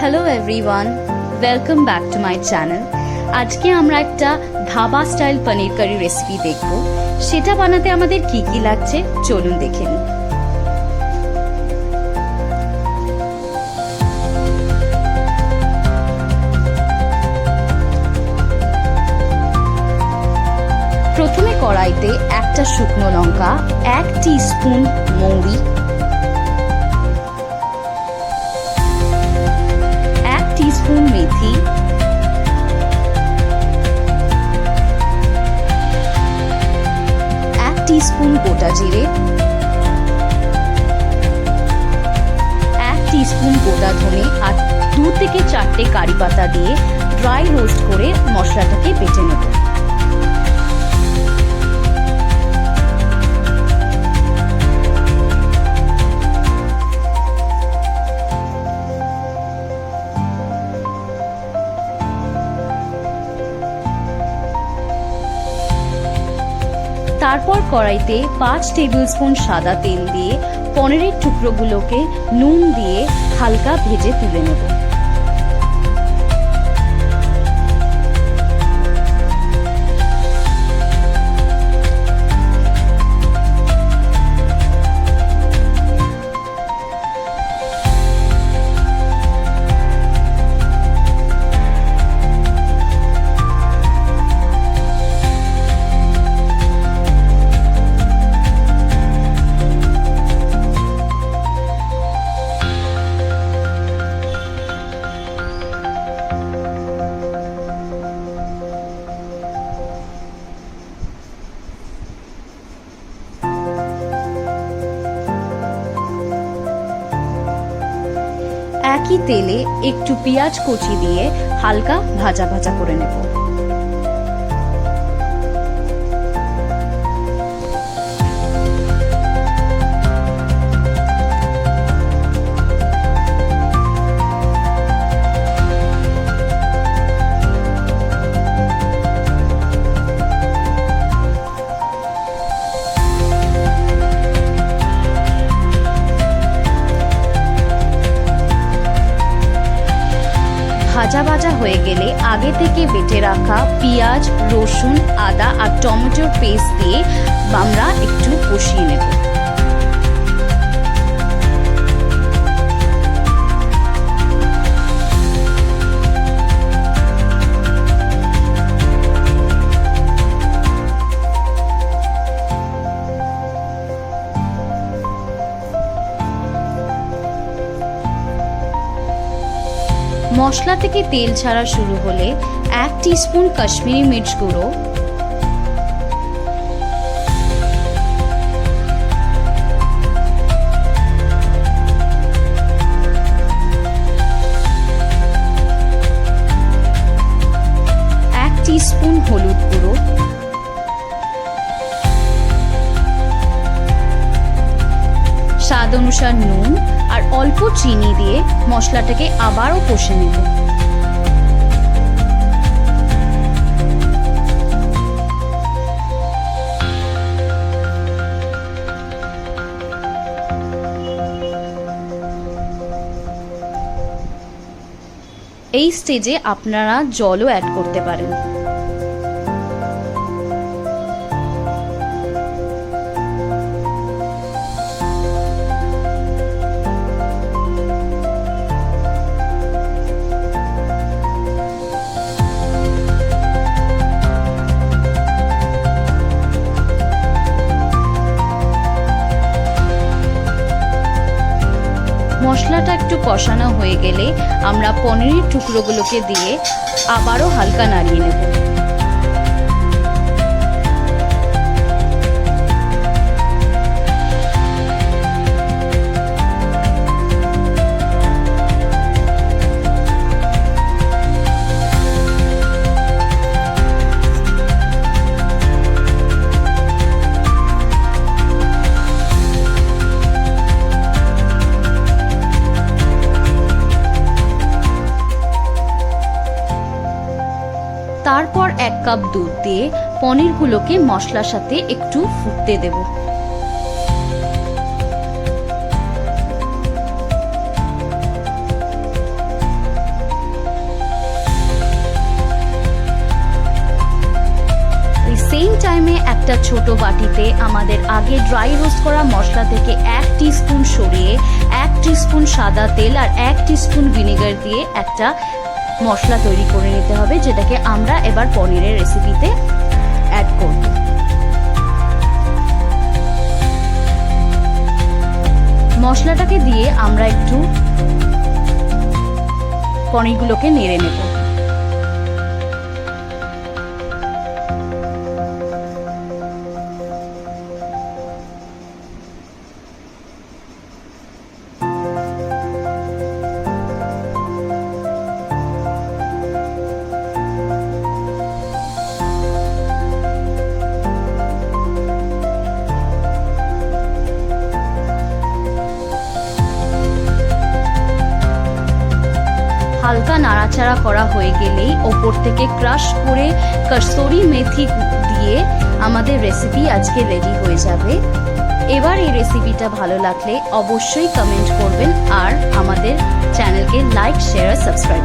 Hello everyone welcome back to my channel আজকে আমরা একটা dhaba style paneer curry recipe দেখব। সেটা বানাতে আমাদের কি কি লাগছে চলুন দেখে নিই। প্রথমে কড়াইতে একটা শুকনো লঙ্কা, এক স্পুন মৌরি স্পুন মেথি। এক স্পুন গোটা জিরে। এক স্পুন গোটা ধনে আর দু থেকে চারটে কারি পাতা দিয়ে ড্রাই রোস্ট করে মশলাটাকে বেটে নেব। তারপর কড়াইতে পাঁচ টেবিল স্পুন সাদা তেল দিয়ে পনিরের টুকরোগুলোকে নুন দিয়ে হালকা ভেজে তুলে নেব। একই তেলে একটু পেঁয়াজ কুচি দিয়ে হালকা ভাজা ভাজা করে নেব। ভাজা ভাজা হয়ে গেলে আগে থেকে বেটে রাখা পেঁয়াজ, রসুন, আদা আর টমেটোর পেস্ট দিয়ে আমরা একটু কষিয়ে নেব। মশলা থেকে তেল ছাড়া শুরু হলে এক স্পুন কাশ্মীরি মির্চ গুঁড়ো। এক স্পুন হলুদ গুঁড়ো। স্বাদ অনুসার নুন আর অল্প চিনি দিয়ে মশলাটাকে আবারও কষে নেব। এই স্টেজে আপনারা জলও অ্যাড করতে পারেন। মশলাটা একটু কষানো হয়ে গেলে আমরা পনিরের টুকরোগুলোকে দিয়ে আবারও হালকা নাড়িয়ে নেব। কাপ দুধ দিয়ে পনিরগুলোকে মশলার সাথে একটু ফুটতে দেব। সেম টাইমে একটা ছোট বাটিতে আমাদের আগে ড্রাই রোস্ট করা মশলা থেকে এক টিস্পুন সরিয়ে, এক টিস্পুন সাদা তেল আর এক টিস্পুন ভিনেগার দিয়ে একটা মশলা তৈরি করে নিতে হবে, যেটাকে আমরা এবার পনিরের রেসিপিতে অ্যাড করব। মশলাটাকে দিয়ে আমরা একটু পনিরগুলোকে নেড়ে নেব। হালকা নাড়াচাড়া করা হয়ে গেলেই ওপর থেকে ক্রাশ করে কসুরি মেথি দিয়ে আমাদের রেসিপি আজকে রেডি হয়ে যাবে। এবার এই রেসিপিটা ভালো লাগলে অবশ্যই কমেন্ট করবেন আর আমাদের চ্যানেলকে লাইক শেয়ার সাবস্ক্রাইব